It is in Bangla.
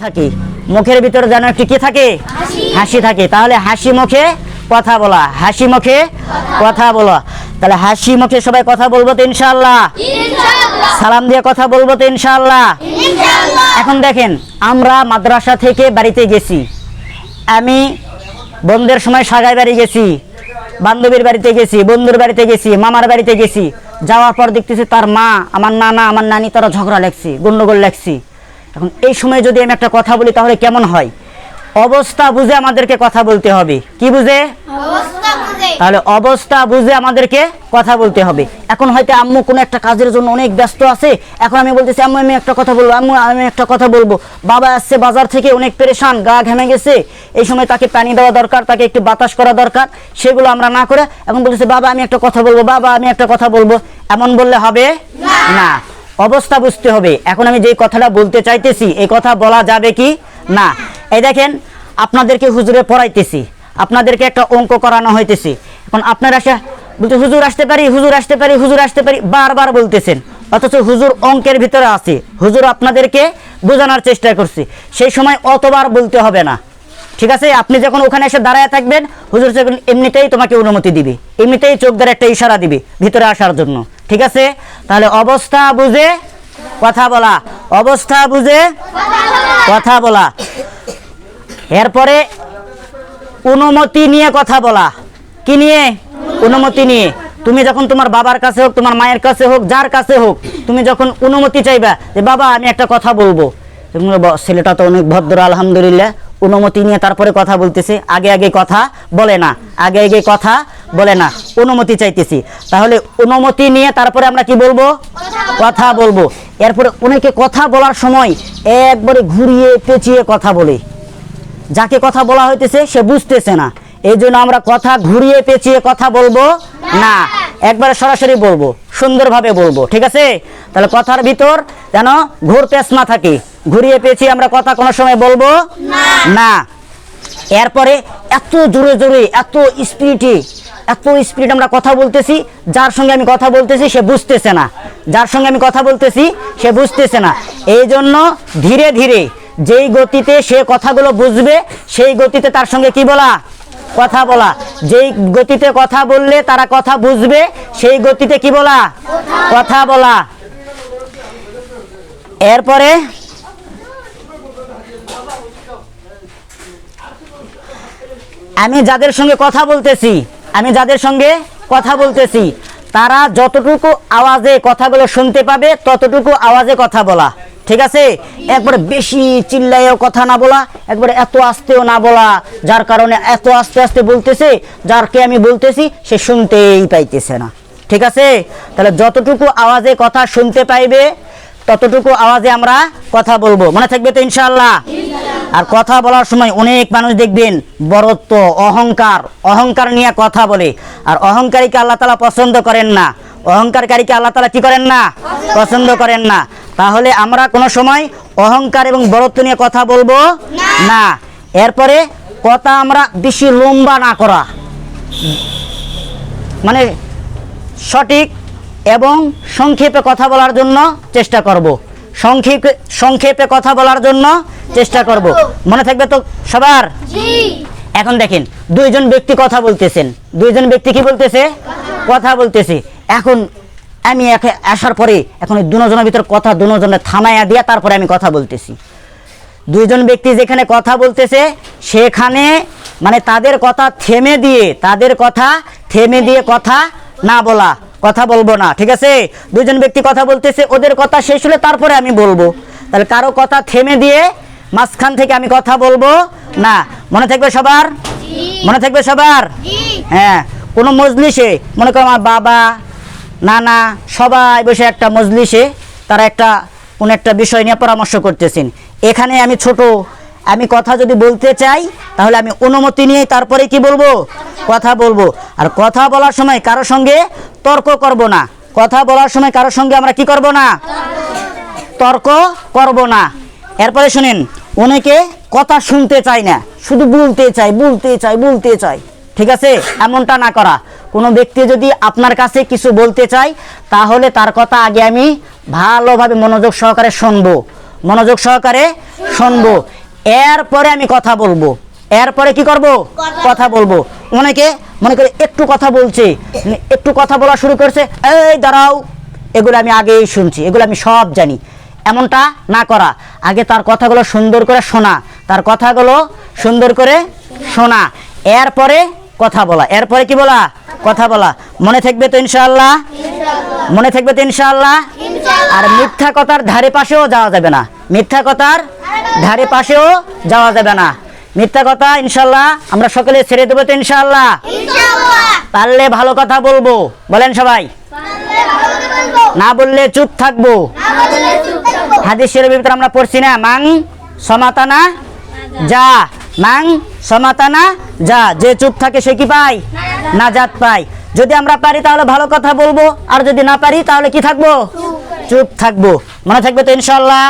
থাকে। মুখের ভিতরে যেন একটি কি থাকে? হাসি। থাকে। তাহলে হাসি মুখে কথা বলা। হাসি মুখে কথা বলা। তাহলে হাসি মুখে সবাই কথা বলব তো ইনশাল্লাহ সালাম দিয়ে কথা বলব তো ইনশাল্লাহ এখন দেখেন আমরা মাদ্রাসা থেকে বাড়িতে গেছি। আমি বন্ধের সময় সাগাই বাড়ি গেছি। বান্ধবীর বাড়িতে গেছি বন্ধুর বাড়িতে গেছি মামার বাড়িতে গেছি। যাওয়ার পর দেখতেছি তার মা আমার নানা আমার নানি তারা ঝগড়া লাগছি গন্ডগোল লাগছি এখন এই সময় যদি আমি একটা কথা বলি তাহলে কেমন হয়? অবস্থা বুঝে আমাদেরকে কথা বলতে হবে। কি বুঝে? তাহলে অবস্থা বুঝে আমাদেরকে কথা বলতে হবে। এখন হয়তো আম্মু কোনো একটা কাজের জন্য অনেক ব্যস্ত আছে। এখন আমি বলতেছি আম্মু আমি একটা কথা বলব আম্মু আমি একটা কথা বলব। বাবা আসছে বাজার থেকে অনেক পেরেশান গা ঘেমে গেছে। এই সময় তাকে পানি দেওয়া দরকার তাকে একটু বাতাস করা দরকার সেগুলো আমরা না করে। এখন বলতেছি বাবা আমি একটা কথা বলব বাবা আমি একটা কথা বলব। এমন বললে হবে? না। অবস্থা বুঝতে হবে। এখন আমি যেই কথাটা বলতে চাইতেছি, এই কথা বলা যাবে কি? না। এই দেখেন, আপনাদেরকে হুজুরে পড়াইতেছি। আপনাদেরকে একটা অঙ্ক করানো হইতেছে। এখন আপনারা আসে বলতে হুজুর আসতে পারি, হুজুর আসতে পারি, হুজুর আসতে পারি। বারবার বলতেছেন। অথচ হুজুর অঙ্কের ভিতরে আছে। হুজুর আপনাদেরকে বোঝানোর চেষ্টা করছে। সেই সময় অতবার বলতে হবে না। ঠিক আছে? আপনি যখন ওখানে এসে দাঁড়ায় থাকবেন, হুজুর যখন এমনিতেই তোমাকে অনুমতি দিবে। এমনিতেই চোখ দ্বারা একটা ইশারা দিবে, ভিতরে আসার জন্য। ঠিক আছে? তাহলে অবস্থা বুঝে কথা বলা। অবস্থা বুঝে কথা বলা। এরপরে অনুমতি নিয়ে কথা বলা। কি নিয়ে? অনুমতি নিয়ে। তুমি যখন তোমার বাবার কাছে হোক, তোমার মায়ের কাছে হোক, যার কাছে হোক, তুমি যখন অনুমতি চাইবা যে, বাবা, আমি একটা কথা বলব, ছেলেটা তো অনেক ভদ্র, আলহামদুলিল্লাহ। অনুমতি নিয়ে তারপরে কথা বলতেছে। আগে আগে কথা বলে না। আগে আগে কথা বলে না। অনুমতি চাইতেছি। তাহলে অনুমতি নিয়ে তারপরে আমরা কি বলব? কথা বলব। এরপরে অনেকে কথা বলার সময় একবারে ঘুরিয়ে পেঁচিয়ে কথা বলে। যাকে কথা বলা হইতেছে, সে বুঝতেছে না। এই জন্য আমরা কথা ঘুরিয়ে পেঁচিয়ে কথা বলব না। একবারে সরাসরি বলব। সুন্দরভাবে বলব। ঠিক আছে? তাহলে কথার ভিতর যেন ঘুর পেঁচ না থাকে। ঘুরিয়ে পেঁচিয়ে আমরা কথা কোনো সময় বলব? না। এরপরে এত জোরে জোরে এত স্পিডে এত স্পিড আমরা কথা বলতেছি যার সঙ্গে আমি কথা বলতেছি সে বুঝতেছে না। যার সঙ্গে আমি কথা বলতেছি সে বুঝতেছে না। এই জন্য ধীরে ধীরে যেই গতিতে সে কথাগুলো বুঝবে সেই গতিতে তার সঙ্গে কি বলা? কথা বলা। যেই গতিতে কথা বললে তারা কথা বুঝবে সেই গতিতে কি বলা? কথা বলা। এরপরে আমি যাদের সঙ্গে কথা বলতেছি, আমি যাদের সঙ্গে কথা বলতেছি, তারা যতটুকু আওয়াজে কথাগুলো শুনতে পাবে, ততটুকু আওয়াজে কথা বলা। ঠিক আছে? একবারে বেশি চিল্লাইও কথা না বলা, একবারে এত আস্তেও না বলা, যার কারণে এত আস্তে আস্তে বলতেছে, যারকে আমি বলতেছি, সে শুনতেই পাইতেছে না। ঠিক আছে? তাহলে যতটুকু আওয়াজে কথা শুনতে পাইবে ততটুকু আওয়াজে আমরা কথা বলব। মনে থাকবে তো ইনশাল্লাহ আর কথা বলার সময় অনেক মানুষ দেখবেন বরত্ব, অহংকার অহংকার নিয়ে কথা বলে। আর অহংকারীকে আল্লাহ তালা পছন্দ করেন না। অহংকারকারীকে আল্লাহ তালা কি করেন না? পছন্দ করেন না। তাহলে আমরা কোনো সময় অহংকার এবং বড়ত্ব নিয়ে কথা বলব না। এরপরে কথা আমরা বেশি লম্বা না করা। মানে সঠিক এবং সংক্ষেপে কথা বলার জন্য চেষ্টা করব। সংক্ষেপে সংক্ষেপে কথা বলার জন্য চেষ্টা করব। মনে থাকবে তো সবার? এখন দেখেন দুইজন ব্যক্তি কথা বলতেছেন। দুইজন ব্যক্তি কি বলতেছে? কথা বলতেছে। এখন আমি একে- আসার পরে এখন দুজনের ভিতর কথা দুজনে থামাইয়া দিয়া তারপরে আমি কথা বলতেছি। দুইজন ব্যক্তি যেখানে কথা বলতেছে সেখানে মানে তাদের কথা থেমে দিয়ে তাদের কথা থেমে দিয়ে কথা না বলা কথা বলব না, ঠিক আছে? দুজন ব্যক্তি কথা বলতেছে, ওদের কথা শেষ হলে তারপরে আমি বলব। তাহলে কারও কথা থেমে দিয়ে মাঝখান থেকে আমি কথা বলব? না, মনে থাকবে সবার? মনে থাকবে সবার? হ্যাঁ কোনো মজলিসে, মনে করো আমার বাবা, নানা, সবাই বসে একটা মজলিসে তারা একটা, কোনো একটা বিষয় নিয়ে পরামর্শ করতেছেন। এখানে আমি ছোট আমি কথা যদি বলতে চাই, তাহলে আমি অনুমতি নিয়ে তারপরে কি বলব? কথা বলব। আর কথা বলার সময় কারও সঙ্গে তর্ক করব না। কথা বলার সময় কারোর সঙ্গে আমরা কি করব না? তর্ক করব না। এরপরে শুনেন, অনেকে কথা শুনতে চায় না। শুধু বলতে চায় বলতে চায় বলতে চায়। ঠিক আছে? এমনটা না করা। কোনো ব্যক্তি যদি আপনার কাছে কিছু বলতে চায়, তাহলে তার কথা আগে আমি ভালোভাবে মনোযোগ সহকারে শুনব। মনোযোগ সহকারে শুনব। এরপরে আমি কথা বলব। এরপরে কি করব? কথা। বলব। অনেকে মনে করে একটু কথা বলছে একটু কথা বলা শুরু করছে এই দাঁড়াও এগুলো আমি আগেই শুনছি এগুলো আমি সব জানি। এমনটা না করা। আগে তার কথাগুলো সুন্দর করে শোনা। তার কথাগুলো সুন্দর করে শোনা। এরপরে কথা বলা। এরপরে কি বলা? কথা বলা। মনে থাকবে তো ইনশাআল্লাহ। মনে থাকবে তো ইনশাআল্লাহ? আর মিথ্যা কথার ধারে পাশেও যাওয়া যাবে না। মিথ্যা কথার ধারে পাশেও যাওয়া যাবে না। মিথ্যা কথা ইনশাআল্লাহ আমরা সকলে ছেড়ে দেবো তো ইনশাআল্লাহ পারলে ভালো কথা বলব। বলেন সবাই। না বললে চুপ থাকব। হাদিস শরীফের ভিতরে আমরা পড়ছি না মাং সমাতানা যা মাং সমাতানা যা যে চুপ থাকে সে কি পায়? নাজাত পায়। যদি আমরা পারি তাহলে ভালো কথা বলব আর যদি না পারি তাহলে কি থাকব? চুপ থাকব। মনে থাকবে তো ইনশাল্লাহ